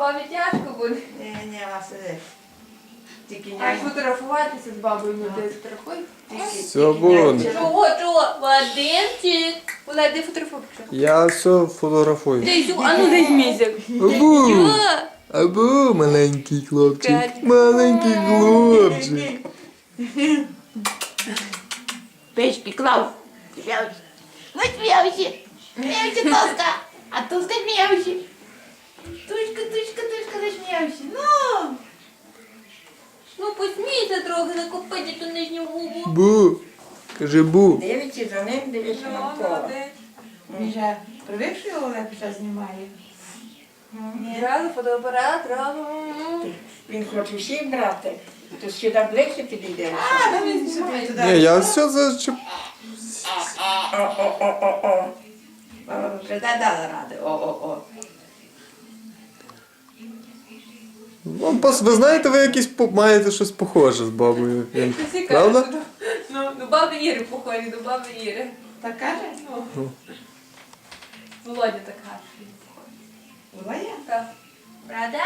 бабі тяжко буде. Ні, ні, а сиди. Тільки А фотографуватися з бабою ну ти. Тільки, Все буде. Чого, чого? Вадимчик. Олег, де фотографуй? Я все фотографую. Сю, а ну дай мізик. Абу, абу, маленький хлопчик. Маленький хлопчик. Печки, Клаус. М'явчі. Ну, м'явчі. М'явчі, Тоска. А Тоска м'явчі. Наш. Ну. Ну посмійся трохи, накопити ту нижню губу. Бу. Кажи бу. Дивіться за ним, дивіться Ну, навколо. Він же привик, що його легше знімає. Зразу фотоапарат, зразу. Він хоче всім брати. То сюди ближче підійде. А, ну він собі туди. Ні, я все зачеп. О-о-о-о-о. О, Вже дала ради. О-о-о. Ну, пос- Ви знаєте, ви якісь по- маєте щось похоже з бабою. Правда? Ну, до баби Іри похожі, до баби Іри. Так каже? Ну. Володя так каже. Володя? Так. Правда?